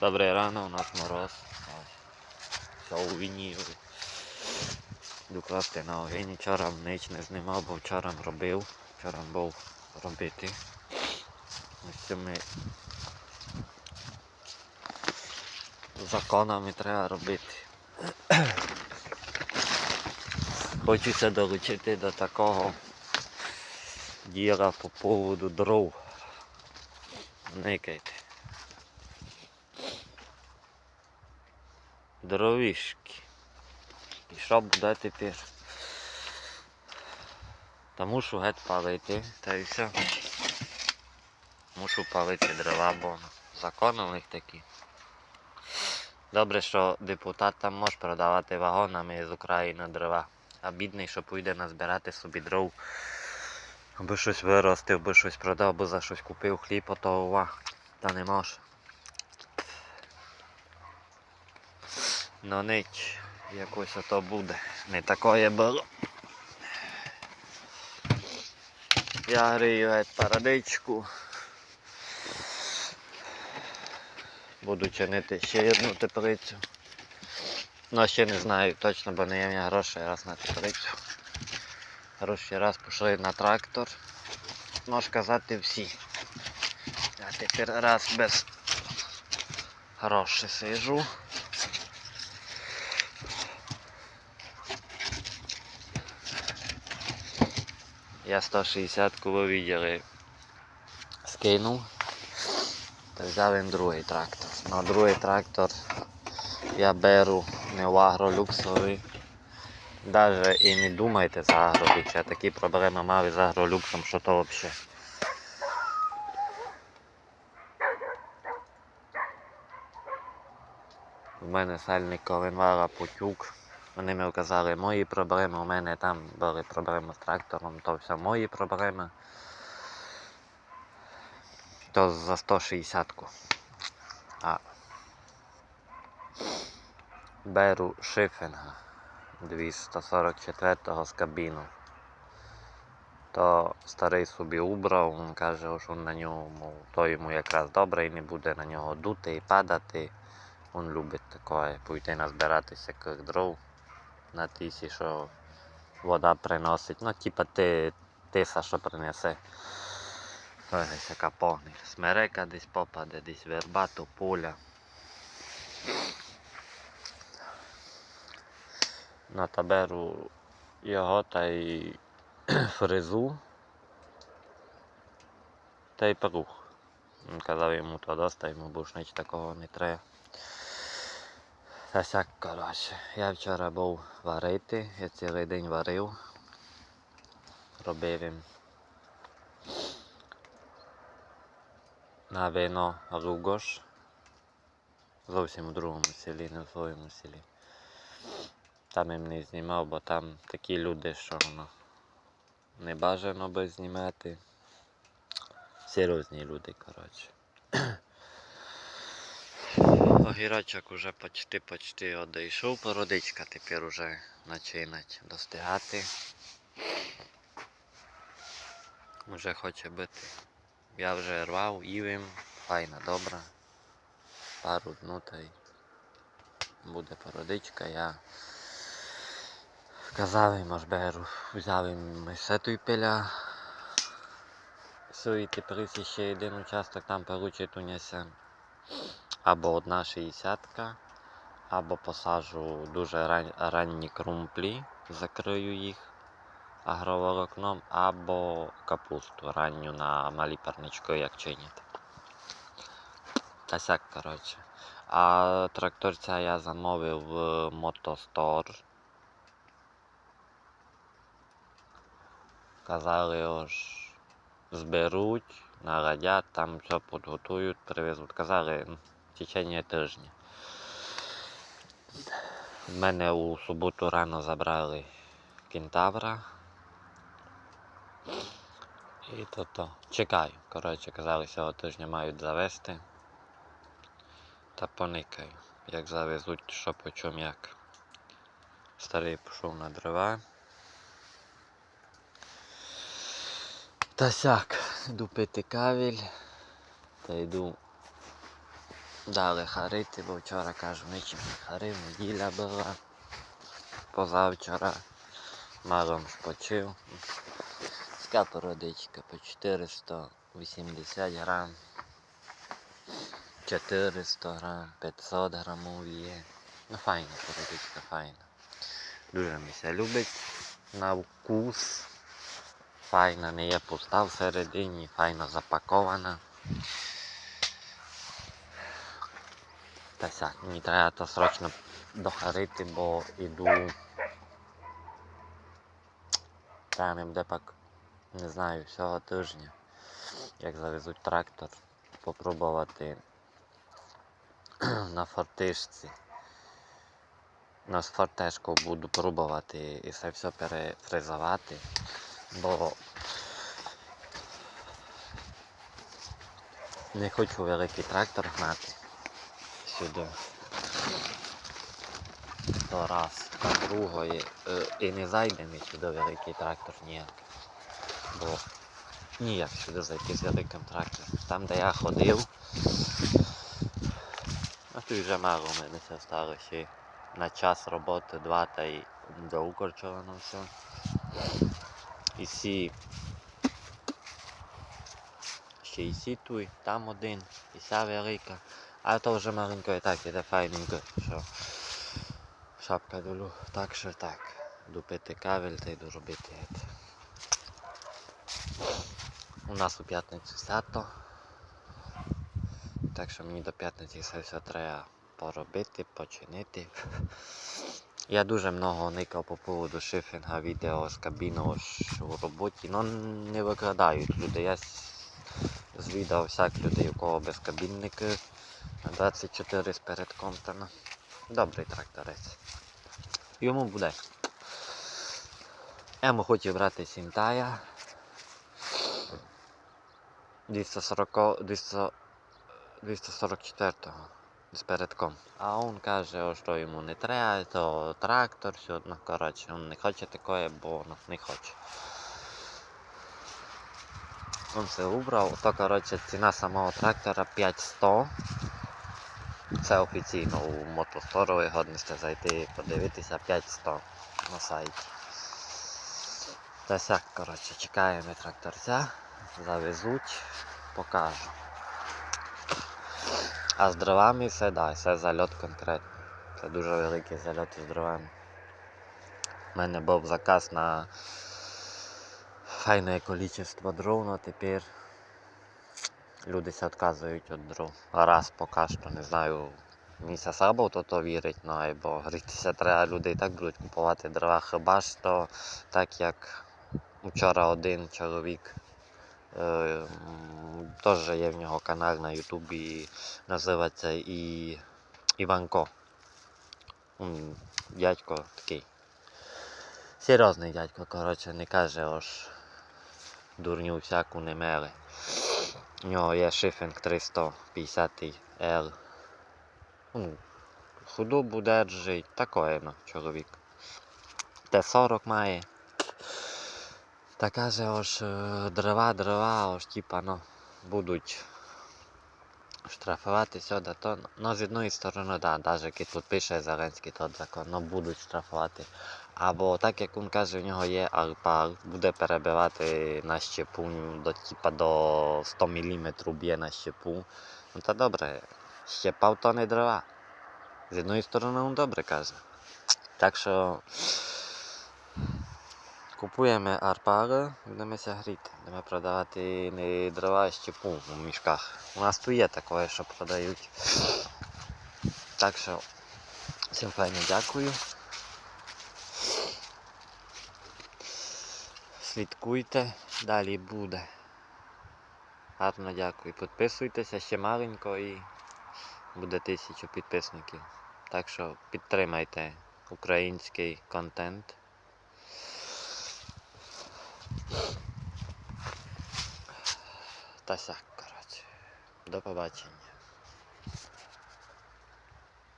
Добре рано, у нас мороз. Все у війні. Йду класти на огінь. Вчора ніч не знімав, бо вчора робив. Вчора був робити. Ось цими законами треба робити. Хочеться долучити до такого діла по поводу дров. Никайте. Дровішки. І що буде тепер? Та мушу геть палити, та й все. Мушу палити дрова, бо закони у них такі. Добре, що депутат там може продавати вагонами з України дрова. А бідний, що поїде назбирати собі дров. Аби щось виростив, би щось продав, би за щось купив хліб, то ува. Та не може. Ну ніч, якось ото буде. Не такое було. Я грію геть парадичку. Буду чинити ще одну теплицю. Ну ще не знаю точно, бо не є в мене грошей раз на теплицю. Гроші раз пішли на трактор. Можна казати всі. Я тепер раз без грошей сижу. Я 160 ви видели скинув. Та взяв він другий трактор. На другий трактор я беру не в агролюксовий. Даже і не думайте за агролюкс. Я такі проблеми мав із агролюксом, що то взагалі. У мене сальник Коленвара Путюк. Вони мені казали мої проблеми, у мене там були проблеми з трактором, то все мої проблеми. То за 160-ку. А беру шифінга 244-го з кабіну. То старий собі убрав, він каже, що на ньому, то йому якраз добре і не буде на нього дути і падати. Він любить таке, пойти назбиратися як дров на тісі, що вода приносить. Ну, типа ти, тиса, що принесе. Ось яка погне. Смерека десь попаде, десь верба, тополя. На таберу його та й фрезу та й прух. Він казав йому то доста, йому більш ніч такого не треба. Та сяк, коротше. Я вчора був варити, я цілий день варив. Робив їм на вино Ругош. Зовсім у другому селі, не в своєму селі. Там їм не знімав, бо там такі люди, що воно не бажано би знімати. Серйозні люди, коротше. Огірочок уже почти почти одійшов, породичка тепер уже починать достигати. Уже хоче бити. Я вже рвав, їм, файна, добра. Пару дну та й буде породичка. Я казав їм аж беру, взяв їм сету пиля. Свої теплиці ще один участок там получить унесе або одна шістдесятка, або посаджу дуже ран... ранні крумплі, закрию їх агроволокном, або капусту ранню на малі парнички, як чинять. Та коротше. А тракторця я замовив в Мотостор. Казали ось зберуть, нарадять, там все підготують, привезуть. Казали в течение тижня. В мене у суботу рано забрали кентавра. І то то. Чекаю. Коротше, казали, цього тижня мають завести. Та поникаю. Як завезуть, що по чому як. Старий пішов на дрова. Та сяк, йду пити кавіль, та йду Дали харити, бо вчора кажу, нічим не харив, неділя була. Позавчора малом спочив. Скапа родичка по 480 грам. 400 грам, 500 грамів є. Ну файна породичка, файна. Дуже мися любить на вкус. Файна, не є пуста всередині, файно запакована. Та мені треба то срочно дохарити, бо. Та не буде не знаю, всього тижня, як завезуть трактор, попробувати на фортишці. На фортешку буду пробувати і це все перефризувати, бо не хочу великий трактор гнати сюди. То раз, а другої. е, І не зайде мені сюди великий трактор ніяк. Бо ніяк сюди зайти з великим трактором. Там, де я ходив, а тут вже мало в мене це стало ще на час роботи два та й до Укрчовано все. І сі. Ще і сі туй, там один, і ся велика. А то вже маленько і так іде файненько, що шапка долю. Так що так. Йду пити кавель та йду робити. ет. У нас у п'ятницю свято. Так що мені до п'ятниці все, все треба поробити, починити. Я дуже много никав по поводу шифінга відео з кабіну у роботі. Ну не викрадають люди. Я звідав всяк людей, у кого без кабінники. На 24 з передком та ну, Добрий тракторець. Йому буде. Йому хотів брати Сінтая. 240, 200, 244-го з передком. А він каже, що йому не треба, то трактор, все одно, коротше, він не хоче такое, бо ну, не хоче. Він це вибрав, то коротше ціна самого трактора 5100. Це офіційно у мотосторові годності зайти подивитися 5100 на сайті. Та сяк, коротше, чекаємо тракторця, завезуть, покажу. А з дровами все, да, все зальот конкретно. Це дуже великий зальот з дровами. У мене був заказ на файне кількість дров, але тепер люди се відказують від дров. Раз поки що, не знаю, місяць або то то вірить, ну або грітися треба, люди і так будуть купувати дрова. Хіба то так як вчора один чоловік. е, Теж є в нього канал на Ютубі, називається і Іванко. Дядько такий. Серйозний дядько, коротше, не каже ось дурню всяку не мели. Нього є шифінг 350 L. Ну, худобу держить, такое, ну, чоловік. Т-40 має. Та каже, ось е, дрова, дрова, ось типа, ну, будуть штрафувати сюди, то ну, з одної сторони, да, навіть тут пише Зеленський тот закон, ну будуть штрафувати. Або так як він каже, в нього є арпар, буде перебивати на щепу до, типа, до 100 мм б'є на щепу. Ну та добре, щепав то не дрова. З одної сторони він добре каже. Так що купуємо арпари, будемося гріти. Будемо продавати не дрова, а щепу у мішках. У нас тут є таке, що продають. Так що всім файно дякую. Слідкуйте, далі буде. Гарно дякую. Підписуйтеся ще маленько і буде тисячу підписників. Так що підтримайте український контент. Та сяк, коротше. До побачення.